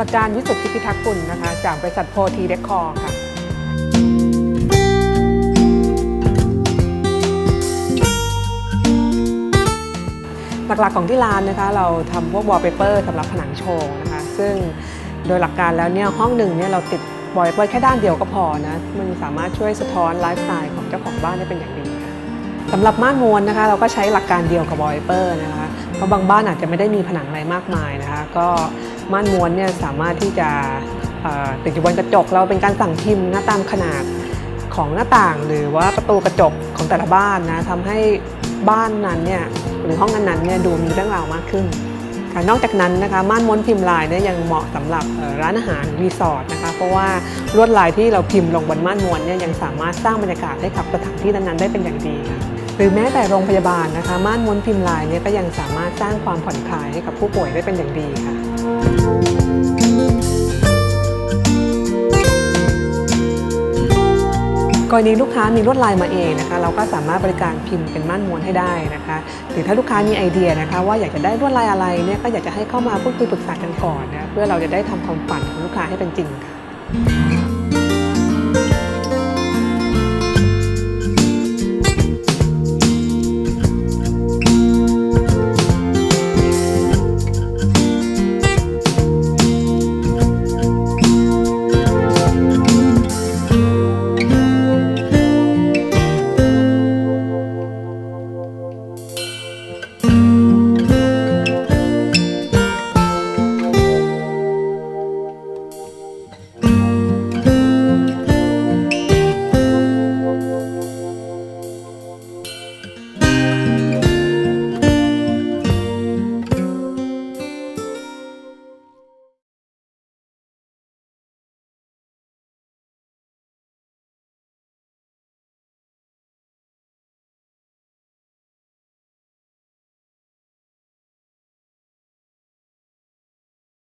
ลการวิสุทธิพิทักษ์กุลนะคะ จากบริษัทโพทีเดคอร์ค่ะหลักๆของที่ร้านนะคะเราทำพวกวอลเปเปอร์สำหรับผนังโชว์นะคะ ซึ่งโดยหลักการแล้วเนี่ยห้องหนึ่งเนี่ยเราติดวอลเปเปอร์แค่ด้านเดียวก็พอนะมันสามารถช่วยสะท้อนไลฟ์สไตล์ของเจ้าของบ้านได้เป็นอย่างดีค่ะสำหรับม่านม้วนนะคะเราก็ใช้หลักการเดียวกับวอลเปเปอร์นะคะเพราะบางบ้านอาจจะไม่ได้มีผนังอะไรมากมายนะคะ ก็ ม่านม้วนเนี่ยสามารถที่จะติดอยู่บนกระจกเราเป็นการสั่งพิมพ์นะตามขนาดของหน้าต่างหรือว่าประตูกระจกของแต่ละบ้านนะทำให้บ้านนั้นเนี่ยหรือห้องนั้นเนี่ยดูมีเรื่องราวมากขึ้นนอกจากนั้นนะคะม่านม้วนพิมพ์ลายเนี่ยยังเหมาะสำหรับร้านอาหารรีสอร์ทนะคะเพราะว่าลวดลายที่เราพิมพ์ลงบนม่านม้วนเนี่ยยังสามารถสร้างบรรยากาศให้กับสถานที่นั้นๆได้เป็นอย่างดีค่ะ หรือแม้แต่โรงพยาบาลนะคะ ม่านม้วนพิมพ์ลายเนี่ยก็ยังสามารถสร้างความผ่อนคลายให้กับผู้ป่วยได้เป็นอย่างดีค่ะกรณีลูกค้ามีลวดลายมาเองนะคะ เราก็สามารถบริการพิมพ์เป็นม่านม้วนให้ได้นะคะหรือถ้าลูกค้ามีไอเดียนะคะ ว่าอยากจะได้ลวดลายอะไรเนี่ยก็อยากจะให้เข้ามาพูดคุยปรึกษากันก่อนนะเพื่อเราจะได้ทำความฝันของลูกค้าให้เป็นจริงค่ะ